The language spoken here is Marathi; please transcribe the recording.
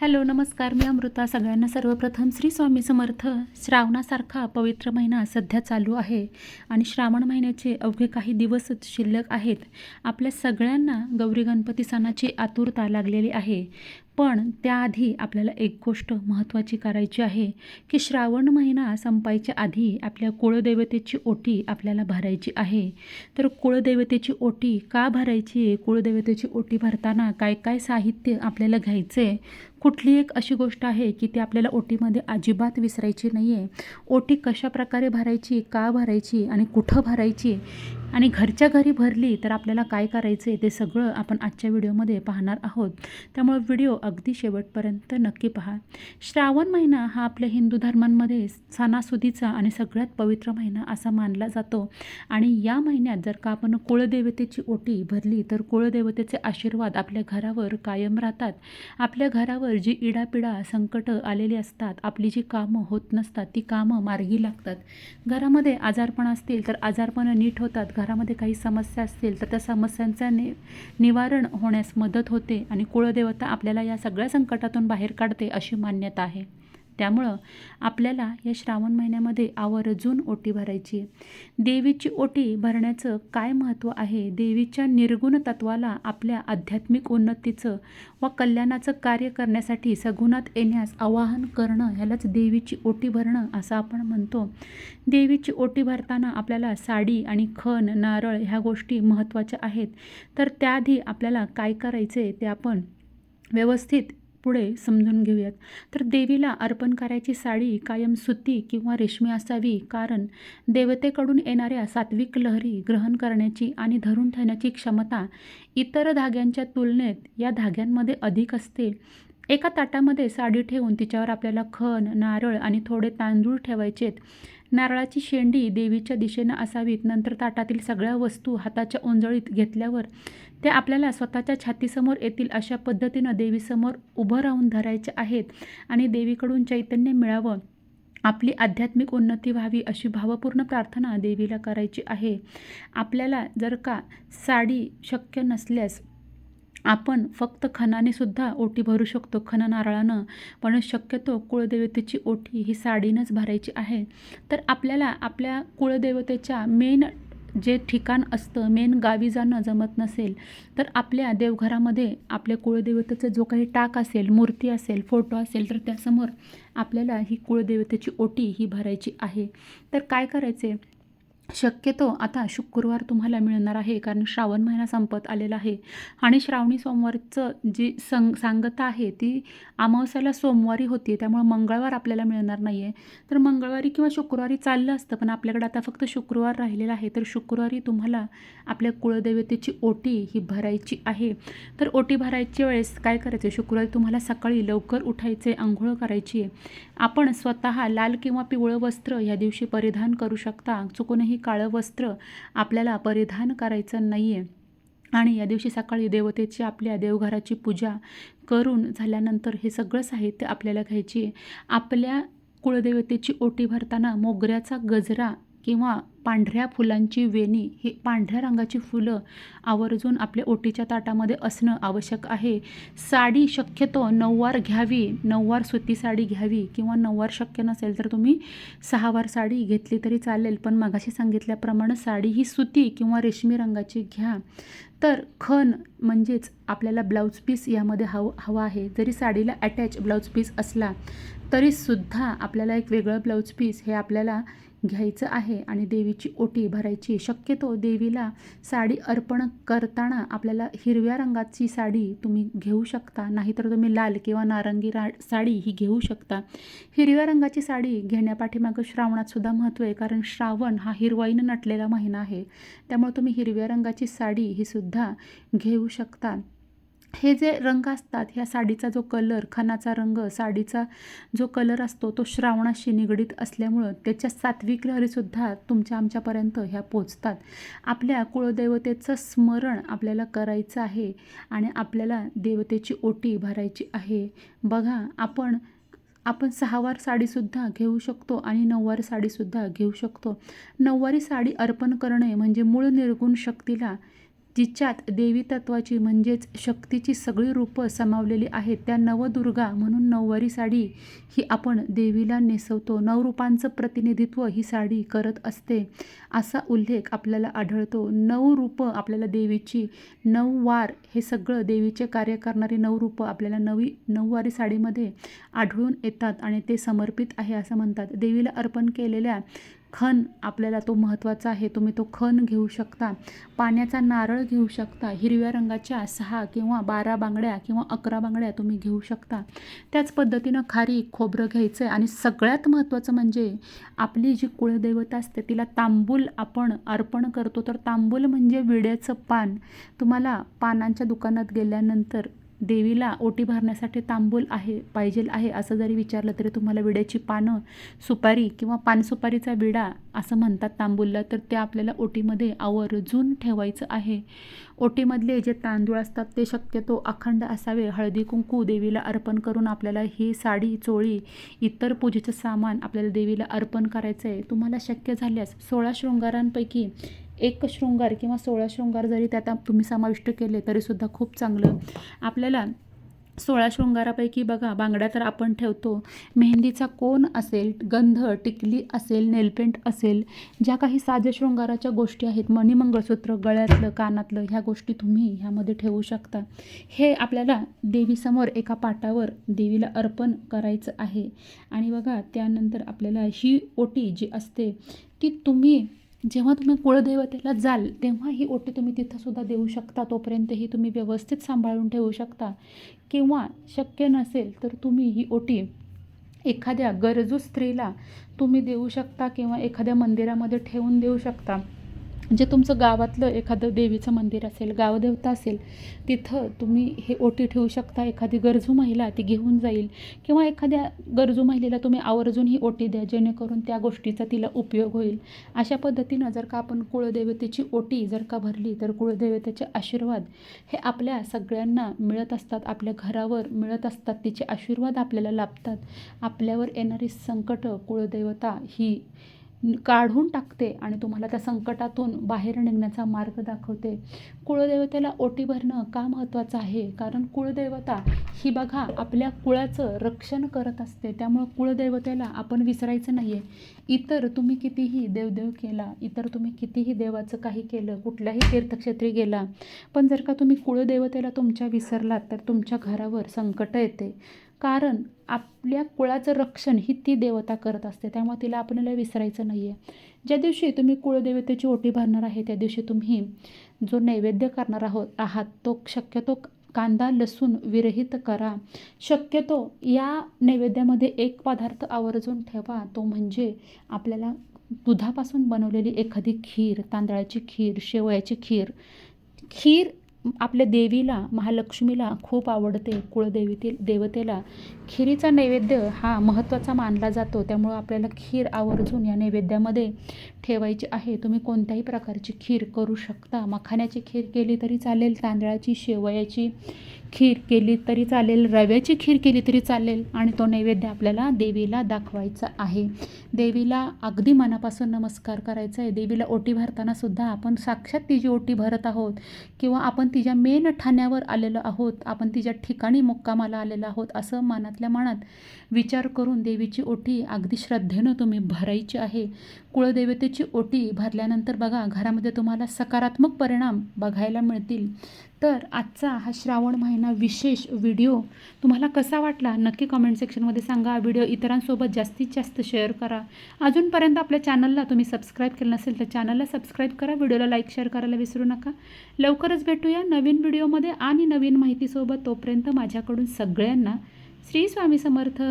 हॅलो नमस्कार. मी अमृता. सगळ्यांना सर्वप्रथम श्री स्वामी समर्थ. श्रावणासारखा पवित्र महिना सध्या चालू आहे आणि श्रावण महिन्याचे अवघे काही दिवसच शिल्लक आहेत. आपल्या सगळ्यांना गौरी गणपती सणाची आतुरता लागलेली आहे. पण त्याआधी आपल्याला एक गोष्ट महत्त्वाची करायची आहे की श्रावण महिना संपायच्या आधी आपल्या कुळदेवतेची ओटी आपल्याला भरायची आहे. तर कुळदेवतेची ओटी का भरायची? आहे कुळदेवतेची ओटी भरताना काय काय साहित्य आपल्याला घ्यायचं? आहे कुठली एक अशी गोष्ट आहे की ती आपल्याला ओटीमध्ये अजिबात विसरायची नाही आहे ओटी कशा प्रकारे भरायची? का भरायची? आणि कुठं भरायची? आणि घरच्या घरी भरली तर आपल्याला काय करायचं आहे ते सगळं आपण आजच्या व्हिडिओमध्ये पाहणार आहोत. त्यामुळे व्हिडिओ अगदी शेवटपर्यंत नक्की पहा. श्रावण महिना हा आपल्या हिंदू धर्मांमध्ये सणासुदीचा आणि सगळ्यात पवित्र महिना असा मानला जातो. आणि या महिन्यात जर का आपण कुळदेवतेची ओटी भरली तर कुळदेवतेचे आशीर्वाद आपल्या घरावर कायम राहतात. आपल्या घरावर जी इडापिडा संकटं आलेली असतात आपली जी कामं होत नसतात ती कामं मार्गी लागतात. घरामध्ये आजारपण असतील तर आजारपण नीट होतात. घरामध्ये काही समस्या असतील तर त्या समस्यांचं नि निवारण होण्यास मदत होते आणि कुळदेवता आपल्याला या सगळ्या संकटातून बाहेर काढते अशी मान्यता आहे. त्यामुळं आपल्याला या श्रावण महिन्यामध्ये आवर्जून ओटी भरायची देवीची ओटी भरण्याचं काय महत्त्व आहे? देवीच्या निर्गुण तत्वाला आपल्या आध्यात्मिक उन्नतीचं व कल्याणाचं कार्य करण्यासाठी सगुणात येण्यास आवाहन करणं ह्यालाच देवीची ओटी भरणं असं आपण म्हणतो. देवीची ओटी भरताना आपल्याला साडी आणि खण नारळ ह्या गोष्टी महत्त्वाच्या आहेत. तर त्याआधी आपल्याला काय करायचं आहे ते आपण व्यवस्थित पुढे समजून घेऊयात. तर देवीला अर्पण करायची साडी कायम सुती किंवा रेशमी असावी कारण देवतेकडून येणाऱ्या सात्विक लहरी ग्रहण करण्याची आणि धरून ठेवण्याची क्षमता इतर धाग्यांच्या तुलनेत या धाग्यांमध्ये अधिक असते. एका ताटामध्ये साडी ठेवून तिच्यावर आपल्याला खण नारळ आणि थोडे तांदूळ ठेवायचेत. नारळाची शेंडी देवीच्या दिशेनं असावीत नंतर ताटातील सगळ्या वस्तू हाताच्या ओंजळीत घेतल्यावर त्या आपल्याला स्वतःच्या छातीसमोर येतील अशा पद्धतीनं देवीसमोर उभं राहून धरायच्या आहेत आणि देवीकडून चैतन्य मिळावं. आपली आध्यात्मिक उन्नती व्हावी अशी भावपूर्ण प्रार्थना देवीला करायची आहे. आपल्याला जर का साडी शक्य नसल्यास आपण फक्त खणाने सुद्धा ओटी भरू शकतो खण नारळानं पण शक्यतो कुळदेवतेची ओटी ही साडीनंच भरायची आहे. तर आपल्याला आपल्या कुळदेवतेच्या मेन जे ठिकाण असतं मेन गावी जाणं जमत नसेल तर आपल्या देवघरामध्ये आपल्या कुळदेवतेचा जो काही टाक असेल मूर्ती असेल फोटो असेल तर त्यासमोर आपल्याला ही कुळदेवतेची ओटी ही भरायची आहे. तर काय करायचे? शक्यतो आता शुक्रवार तुम्हाला मिळणार आहे कारण श्रावण महिना संपत आलेला आहे. आणि श्रावणी सोमवारचं जी संग सांगता आहे ती अमावस्याला सोमवारी होती त्यामुळं मंगळवार आपल्याला मिळणार नाही आहे तर मंगळवारी किंवा शुक्रवारी चाललं असतं पण आपल्याकडे आता फक्त शुक्रवार राहिलेला आहे तर शुक्रवारी तुम्हाला आपल्या कुळदेवतेची ओटी ही भरायची आहे. तर ओटी भरायच्या वेळेस काय करायचं? शुक्रवारी तुम्हाला सकाळी लवकर उठायचे आंघोळ करायची आहे. आपण स्वतः लाल किंवा पिवळं वस्त्र ह्या दिवशी परिधान करू शकता. चुकूनही काळं वस्त्र आपल्याला परिधान करायचं नाही आहे आणि या दिवशी सकाळी देवतेची आपल्या देवघराची पूजा करून झाल्यानंतर हे सगळं साहित्य आपल्याला घ्यायची आहे. आपल्या कुळदेवतेची ओटी भरताना मोगऱ्याचा गजरा किंवा पांढऱ्या फुलांची वेणी ही पांढऱ्या रंगाची फुलं आवर्जून आपल्या ओटीच्या ताटामध्ये असणं आवश्यक आहे. साडी शक्यतो नऊवार घ्यावी नऊवार सुती साडी घ्यावी किंवा नऊवार शक्य नसेल तर तुम्ही सहावार साडी घेतली तरी चालेल. पण मगाशी सांगितल्याप्रमाणे साडी ही सुती किंवा रेशमी रंगाची घ्या. तर खण म्हणजेच आपल्याला ब्लाऊज पीस यामध्ये हवं हवा आहे. जरी साडीला अटॅच ब्लाऊज पीस असला तरीसुद्धा आपल्याला एक वेगळं ब्लाऊज पीस हे आपल्याला घ्यायचं आहे आणि देवीची ओटी भरायची. शक्यतो देवीला साडी अर्पण करताना आपल्याला हिरव्या रंगाची साडी तुम्ही घेऊ शकता. नाहीतर तुम्ही लाल किंवा नारंगी रा साडी ही घेऊ शकता. हिरव्या रंगाची साडी घेण्यापाठीमागं श्रावणातसुद्धा महत्त्व आहे कारण श्रावण हा हिरवाईनं नटलेला महिना आहे. त्यामुळे तुम्ही हिरव्या रंगाची साडी ही सुद्धा घेऊ शकता. हे जे रंग असतात ह्या साडीचा जो कलर खणाचा रंग साडीचा जो कलर असतो तो श्रावणाशी निगडीत असल्यामुळं त्याच्या सात्विक लहरीसुद्धा तुमच्या आमच्यापर्यंत ह्या पोचतात. आपल्या कुळदेवतेचं स्मरण आपल्याला करायचं आहे आणि आपल्याला देवतेची ओटी भरायची आहे. बघा आपण आपण सहावार साडीसुद्धा घेऊ शकतो आणि नऊवारी साडीसुद्धा घेऊ शकतो. नऊवारी साडी अर्पण करणे म्हणजे मूळ निर्गुण शक्तीला जिच्यात देवी तत्वाची म्हणजेच शक्तीची सगळी रूपं समावलेली आहेत. त्या नवदुर्गा म्हणून नऊवारी साडी ही आपण देवीला नेसवतो. नवरूपांचं प्रतिनिधित्व ही साडी करत असते. असा उल्लेख आपल्याला आढळतो. नऊ रूपं आपल्याला देवीची नऊ वार हे सगळं देवीचे कार्य करणारी नऊ रूपं आपल्याला नवी नऊवारी साडीमध्ये आढळून येतात आणि ते समर्पित आहे असं म्हणतात. देवीला अर्पण केलेल्या खण आपल्याला तो महत्त्वाचा आहे. तुम्ही तो खण घेऊ शकता. पाण्याचा नारळ घेऊ शकता. हिरव्या रंगाच्या सहा किंवा बारा बांगड्या किंवा अकरा बांगड्या तुम्ही घेऊ शकता. त्याच पद्धतीनं खारी खोबरं घ्यायचं आहे आणि सगळ्यात महत्त्वाचं म्हणजे आपली जी कुळदेवता असते तिला तांबूल आपण अर्पण करतो. तर तांबूल म्हणजे विड्याचं पान. तुम्हाला पानांच्या दुकानात गेल्यानंतर देवीला ओटी भरण्यासाठी तांबूल आहे पाहिजेल आहे असं जरी विचारलं तरी तुम्हाला विड्याची पानं सुपारी किंवा पानसुपारीचा विडा असं म्हणतात तांबूलला तर ते आपल्याला ओटीमध्ये आवर्जून ठेवायचं आहे. ओटीमधले जे तांदूळ असतात ते शक्यतो अखंड असावे. हळदी कुंकू देवीला अर्पण करून आपल्याला ही साडी चोळी इतर पूजेचं सामान आपल्याला देवीला अर्पण करायचं आहे तुम्हाला शक्य झाल्यास सोळा शृंगारांपैकी एक शृंगार किंवा सोळा शृंगार जरी त्यात तुम्ही समाविष्ट केले तरीसुद्धा खूप चांगलं. आपल्याला सोळा शृंगारापैकी बघा बांगड्या तर आपण ठेवतो. मेहंदीचा कोण असेल गंध टिकली असेल नेलपेंट असेल ज्या काही साध्या शृंगाराच्या गोष्टी आहेत मणिमंगळसूत्र गळ्यातलं कानातलं ह्या गोष्टी तुम्ही ह्यामध्ये ठेवू शकता. हे आपल्याला देवीसमोर एका पाटावर देवीला अर्पण करायचं आहे. आणि बघा त्यानंतर आपल्याला ही ओटी जी असते ती तुम्ही जेव्हा तुम्ही कुळदेवतेला जाल तेव्हा ही ओटी तुम्ही तिथंसुद्धा देऊ शकता तोपर्यंत ही तुम्ही व्यवस्थित सांभाळून ठेवू शकता. किंवा शक्य नसेल तर तुम्ही ही ओटी एखाद्या गरजू स्त्रीला तुम्ही देऊ शकता किंवा एखाद्या मंदिरामध्ये ठेवून देऊ शकता. जे तुमचं गावातलं एखादं देवीचं मंदिर असेल गावदेवता असेल तिथं तुम्ही हे ओटी ठेवू शकता. एखादी गरजू महिला ती घेऊन जाईल किंवा एखाद्या गरजू महिलेला तुम्ही आवर्जून ही ओटी द्या जेणेकरून त्या गोष्टीचा तिला उपयोग होईल. अशा पद्धतीनं जर का आपण कुळदेवतेची ओटी जर का भरली तर कुळदेवतेचे आशीर्वाद हे आपल्या सगळ्यांना मिळत असतात. आपल्या घरावर मिळत असतात. तिचे आशीर्वाद आपल्याला लाभतात. आपल्यावर येणारी संकटं कुळदेवता ही काढून टाकते आणि तुम्हाला त्या संकटातून बाहेर निघण्याचा मार्ग दाखवते. कुळदेवतेला ओटी भरणं का महत्त्वाचं आहे? कारण कुळदेवता ही बघा आपल्या कुळाचं रक्षण करत असते. त्यामुळं कुळदेवतेला आपण विसरायचं नाही आहे इतर तुम्ही कितीही देवदेव केला इतर तुम्ही कितीही देवाचं काही केलं कुठल्याही तीर्थक्षेत्री गेला पण जर का तुम्ही कुळदेवतेला तुमच्या विसरलात तर तुमच्या घरावर संकट येते. कारण आपल्या कुळाचं रक्षण ही ती देवता करत असते. त्यामुळे तिला आपल्याला विसरायचं नाही आहे ज्या दिवशी तुम्ही कुळदेवतेची ओटी भरणार आहे त्या दिवशी तुम्ही जो नैवेद्य करणार आहोत आहात तो शक्यतो कांदा लसूण विरहित करा. शक्यतो या नैवेद्यामध्ये एक पदार्थ आवर्जून ठेवा. तो म्हणजे आपल्याला दुधापासून बनवलेली एखादी खीर तांदळाची खीर शेवयाची खीर. खीर आपल्या देवीला महालक्ष्मीला खूप आवडते कुळदेवीतील देवतेला. खिरीचा नैवेद्य हा महत्त्वाचा मानला जातो. त्यामुळं आपल्याला खीर आवर्जून या नैवेद्यामध्ये ठेवायची आहे. तुम्ही कोणत्याही प्रकारची खीर करू शकता. मखाण्याची खीर केली तरी चालेल तांदळाची शेवयाची खीर केली तरी चालेल रव्याची खीर केली तरी चालेल आणि तो नैवेद्य आपल्याला देवीला दाखवायचा आहे. देवीला अगदी मनापासून नमस्कार करायचा आहे. देवीला ओटी भरताना सुद्धा आपण साक्षात तिची ओटी भरत आहोत किंवा आपण तिच्या मेन ठाण्यावर आलेलो आहोत आपण तिच्या ठिकाणी मुक्कामाला आलेलो आहोत असं मनातल्या मनात विचार करून देवीची ओटी अगदी श्रद्धेनं तुम्ही भरायची आहे. कुळदेवतेची ओटी भरल्यानंतर बघा घरामध्ये तुम्हाला सकारात्मक परिणाम बघायला मिळतील. तर आजचा हा श्रावण महिना विशेष व्हिडिओ तुम्हाला कसा वाटला? नक्की कमेंट सेक्शनमध्ये सांगा. व्हिडिओ इतरांसोबत जास्तीत जास्त शेअर करा. अजूनपर्यंत आपल्या चॅनलला तुम्ही सबस्क्राईब केलं नसेल तर चॅनलला सबस्क्राईब करा. व्हिडिओला लाईक शेअर करायला विसरू नका. लवकरच भेटूया नवीन व्हिडिओमध्ये आणि नवीन माहितीसोबत. तोपर्यंत माझ्याकडून सगळ्यांना श्री स्वामी समर्थ.